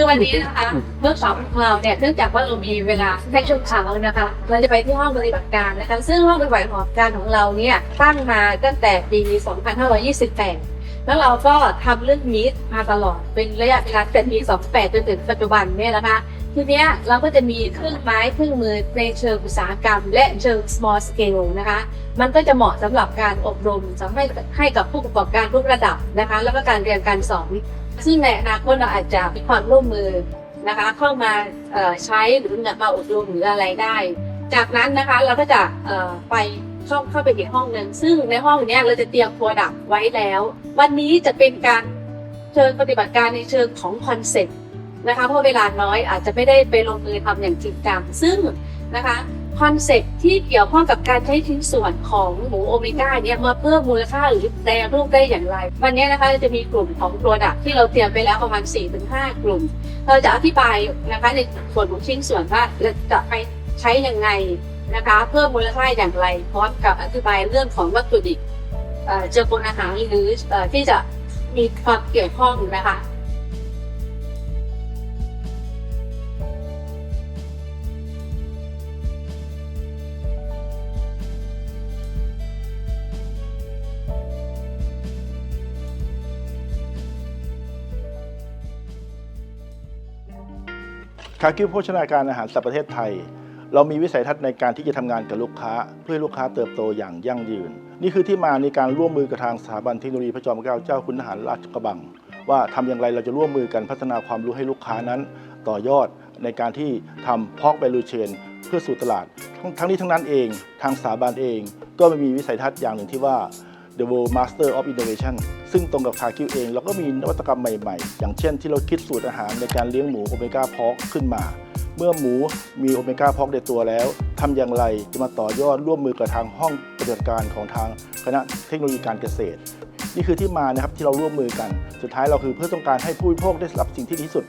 คือวันนี้นะคะเวิร์กช็อปของเราเนี่ยเนื่องจากว่าเรามีเวลาแค่ช่วงเช้านะคะเราจะไปที่ห้องปฏิบัติการนะคะซึ่งห้องปฏิบัติการของเราเนี่ยตั้งมาตั้งแต่ปี 2528 แล้วเราก็ทำเรื่องนี้มาตลอดเป็นระยะเวลาแต่ปี 28 จนถึงปัจจุบันเนี่ยนะคะ ทีเนี้ยเราก็จะมีเครื่องไม้เครื่องมือในเชิงอุตสาหกรรม และเชิง small scale นะคะ มันก็จะเหมาะสำหรับการอบรมสำหรับให้ให้กับผู้ประกอบการทุกระดับนะคะ แล้วก็การเรียนการสอนซึ่งในอนาคตเราอาจจะมีความร่วมมือนะคะ เข้ามาใช้หรือมาอบรมหรืออะไรได้ จากนั้นนะคะเราก็จะไปเข้าเข้าไปอีกห้องหนึ่งซึ่งในห้องนี้เราจะเตรียมโปรดักไว้แล้ว วันนี้จะเป็นการเชิญปฏิบัติการในเชิงของคอนเซ็ปต์ นะคะเพราะเวลาน้อยอาจจะไม่ได้ไปลงมือทำอย่างจริงจังซึ่งนะคะคอนเซ็ปต์ที่เกี่ยวข้องกับการใช้ชิ้นส่วนของหมูโอเมก้าเนี่ยมาเพิ่มมูลค่าหรือแปรรูปได้อย่างไร วันนี้นะคะจะมีกลุ่มของโปรดักที่เราเตรียมไปแล้วประมาณ 4-5 กลุ่ม เราจะอธิบายนะคะในส่วนของชิ้นส่วนว่าจะไปใช้ยังไงนะคะเพิ่มมูลค่าอย่างไรพร้อมกับอธิบายเรื่องของวัตถุดิบเจอปนอาหารหรือที่จะมีความเกี่ยวข้องนะคะ คาคิวโภชนาการอาหารสัตว์ประเทศไทย เรามีวิสัยทัศน์ในการที่จะทำงานกับลูกค้า เพื่อลูกค้าเติบโตอย่างยั่งยืน นี่คือที่มาในการร่วมมือกับทางสถาบันเทคโนโลยีพระจอมเกล้าเจ้าคุณทหารราชกระบัง ว่าทำอย่างไรเราจะร่วมมือกันพัฒนาความรู้ให้ลูกค้านั้น ต่อยอดในการที่ทำพอก value chain เพื่อสู่ตลาด ทั้งนี้ทั้งนั้นเอง ทางสถาบันเอง ก็มีวิสัยทัศน์อย่างหนึ่งที่ว่า The World Master of Innovation ซึ่งตรงกับคาคิวเอง เราก็มีนวัตกรรมใหม่ๆ อย่างเช่นที่เราคิดสูตรอาหารในการเลี้ยงหมูโอเมก้าพอกขึ้นมา เมื่อหมูมีโอเมก้าพอกในตัวแล้วทำอย่างไรจะมาต่อยอดร่วมมือกับทางห้องปฏิบัติการของทางคณะเทคโนโลยีการเกษตร นี่คือที่มานะครับที่เราร่วมมือกัน สุดท้ายเราคือเพื่อต้องการให้ผู้บริโภคได้รับสิ่งที่ดีที่สุด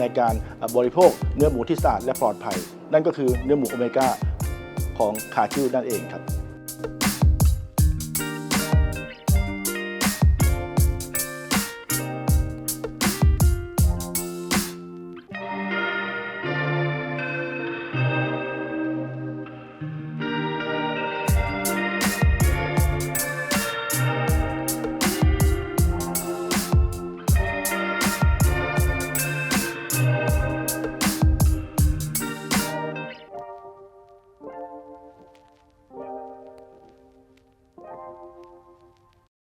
ในการบริโภคเนื้อหมูที่สะอาดและปลอดภัย นั่นก็คือเนื้อหมูโอเมก้าของคาคิวนั่นเองครับ